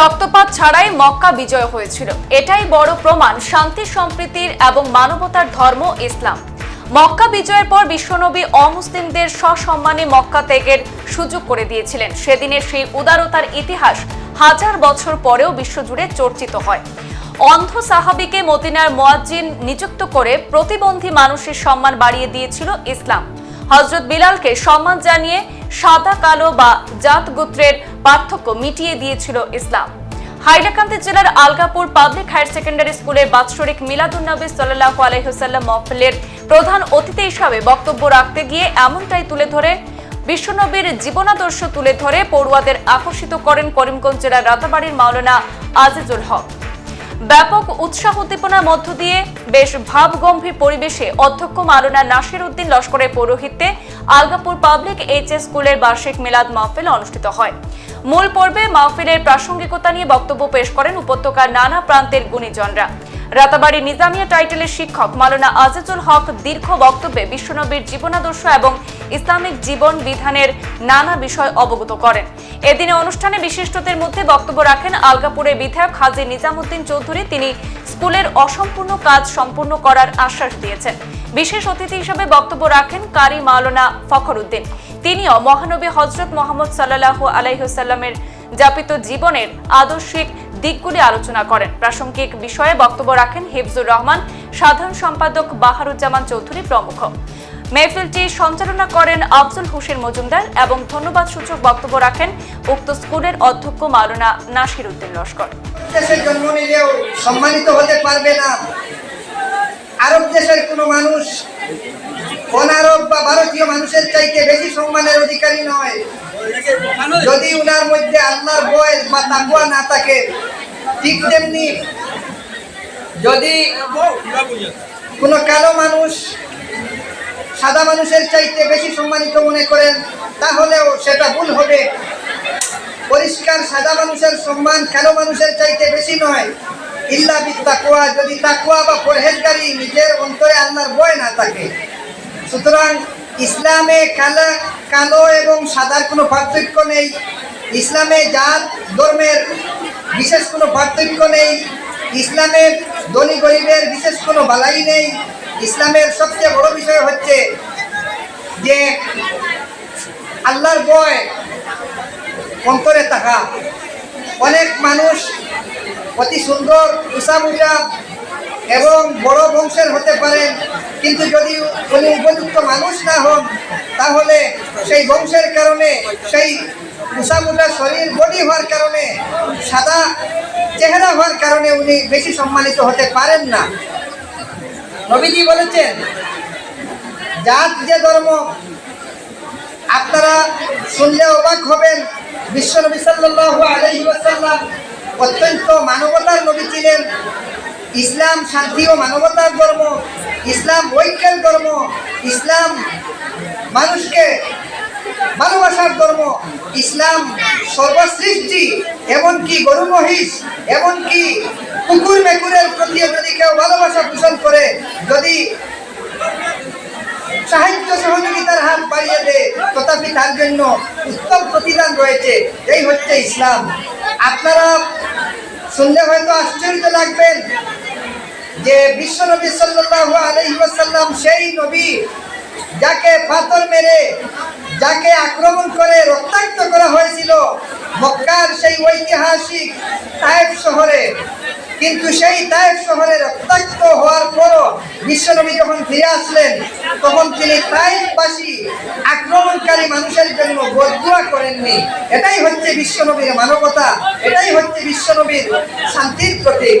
রক্তপাত ছাড়াই মক্কা বিজয় হয়েছিল। এটাই বড় প্রমাণ শান্তি সম্প্রীতির এবং মানবতার ধর্ম ইসলাম। মক্কা বিজয়ের পর বিশ্বনবী অমুসলিমদের সসম্মানে মক্কা ত্যাগের সুযোগ করে দিয়েছিলেন। সেদিনের সেই উদারতার ইতিহাস হাজার বছর পরেও বিশ্বজুড়ে চর্চিত হয়। অন্ধ সাহাবিকে মদিনার মোয়াজ্জিন নিযুক্ত করে প্রতিবন্ধী মানুষের সম্মান বাড়িয়ে দিয়েছিল ইসলাম। হজরত বিলালকে সম্মান জানিয়ে সাদা কালো বা জাত গোত্রের পার্থক্য মিটিয়ে দিয়েছিল ইসলাম। হাইলাকান্দি জেলার আলগাপুর পাবলিক হায়ার সেকেন্ডারি স্কুলের বাৎসরিক মিলাদুন্নবী সাল্লাহ আলহিহসাল্লাম মহফিলের প্রধান অতিথি হিসাবে বক্তব্য রাখতে গিয়ে এমনটাই তুলে ধরে, বিশ্বনবীর জীবনাদর্শ তুলে ধরে পড়ুয়াদের আকর্ষিত করেন করিমগঞ্জ জেলার রাতাবাড়ির মাওলানা আজিজুল হক। ব্যাপক উৎসাহ উদ্দীপনার মধ্য দিয়ে বেশ ভাবগম্ভীর পরিবেশে অধ্যক্ষ মাওলানা নাসির উদ্দিন লস্করের পৌরোহিত্যে আলগাপুর পাবলিক এইচ এস স্কুলের বার্ষিক মিলাদ মাহফিল অনুষ্ঠিত হয়। মূল পর্বে মাহফিলের প্রাসঙ্গিকতা নিয়ে বক্তব্য পেশ করেন উপত্যকার নানা প্রান্তের গুণীজনরা। রাতাবাড়ি নিজামিয়া টাইটেলের শিক্ষক মাওলানা আজিজুল হক দীর্ঘ বক্তব্যে বিশ্বনবীর জীবনাদর্শ এবং ইসলামিক জীবন বিধানের নানা বিষয় অবগত করেন। এদিনে অনুষ্ঠানে বিশিষ্টদের মধ্যে বক্তব্য রাখেন আলগাপুরের বিধায়ক হাজি নিজামুদ্দিন চৌধুরী। তিনি স্কুলের অসম্পূর্ণ কাজ সম্পূর্ণ করার আশ্বাস দিয়েছেন। বিশেষ অতিথি হিসেবে বক্তব্য রাখেন কারি মাওলানা ফখর উদ্দিন তিনিও মহানবী হজরত মোহাম্মদ সাল্লাহ আলাইসাল্লামের যাপিত জীবনের আদর্শিক দিকগুলি আলোচনা করেন। প্রাসঙ্গিক বিষয়ে বক্তব্য রাখেন হিফজুর রহমান, সাধারণ সম্পাদক বাহারুজ্জামান চৌধুরী প্রমুখ। মেহফিলটি সঞ্চালনা করেন আফজল হোসেন মজুমদার এবং ধন্যবাদ সূচক বক্তব্য রাখেন উক্ত স্কুলের অধ্যক্ষ মাওলানা নাসির উদ্দিন লস্কর। দেশে জন্ম নিলেও সম্মানিত হতে পারবে না। আরব দেশের কোনো মানুষ অনারব বা ভারতীয় মানুষের চাইতে বেশি সম্মানের অধিকারী নয়। যদি উনার মধ্যে আল্লাহর বয় বা তাকুয়া না থাকে, ঠিক তেমনি যদি কোনো কালো মানুষ সাদা মানুষের চাইতে বেশি সম্মানিত মনে করেন, তাহলেও সেটা ভুল হবে। পরিষ্কার সাদা মানুষের সম্মান কালো মানুষের চাইতে বেশি নয়। ইল্লা তাকুয়া যদি তাকুয়া বা পরহেজগারি নিজের অন্তরে আল্লাহর বয় না থাকে। সুতরাং ইসলামে কালা, কালো এবং সাদার কোনো পার্থক্য নেই। ইসলামে জাত, ধর্মের বিশেষ কোনো পার্থক্য নেই। ইসলামের ধনী গরিবের বিশেষ কোনো বালাই নেই। ইসলামের সবচেয়ে বড় বিষয় হচ্ছে যে আল্লাহর বয় অন্তরে থাকা। অনেক মানুষ অতি সুন্দর উষা এবং বড় বংশের হতে পারেন কিন্তু যদি উনি উপযুক্ত মানুষ না হন, তাহলে সেই বংশের কারণে, সেই উষামুটা শরীর বডি হওয়ার কারণে, সাদা চেহারা হওয়ার কারণে উনি বেশি সম্মানিত হতে পারেন না। নবীজি বলেছেন, জাত যে ধর্ম আপনারা শুনলে অবাক হবেন। বিশ্বনবী সাল্লাল্লাহু আলাইহি ওয়াসাল্লাম অত্যন্ত মানবতার নবী ছিলেন। ইসলাম শান্তি ও মানবতার ধর্ম, ইসলাম ঐক্যের ধর্ম, ইসলাম মানুষকে ভালোবাসার ধর্ম, ইসলাম সর্বসৃষ্টি, এমনকি গরু মহিষ, এমনকি কুকুর মেকুরের প্রতি যদি কেউ ভালোবাসা পোষণ করে, যদি সাহায্য সহযোগিতার হাত বাড়িয়ে দেয়, তথাপি তার জন্য উত্তম প্রতিদান রয়েছে। এই হচ্ছে ইসলাম। আপনারা শুনলে হয়তো আশ্চর্য লাগবেন যে বিশ্ব নবী সাল্লাল্লাহু আলাইহি ওয়াসাল্লাম সেই নবী যাকে পাথর মেরে, যাকে আক্রমণ করে রক্তাক্ত করা হয়েছিল মক্কার সেই ঐতিহাসিক তায়েফ শহরে। কিন্তু সেই তায়েফ শহরে রক্তাক্ত হওয়ার পরও বিশ্বনবী যখন ফিরে আসলেন, তখন তিনি তায়েফবাসী, আক্রমণকারী মানুষের জন্য বদুয়া করেননি। এটাই হচ্ছে বিশ্বনবীর মানবতা, এটাই হচ্ছে বিশ্বনবীর শান্তির প্রতীক।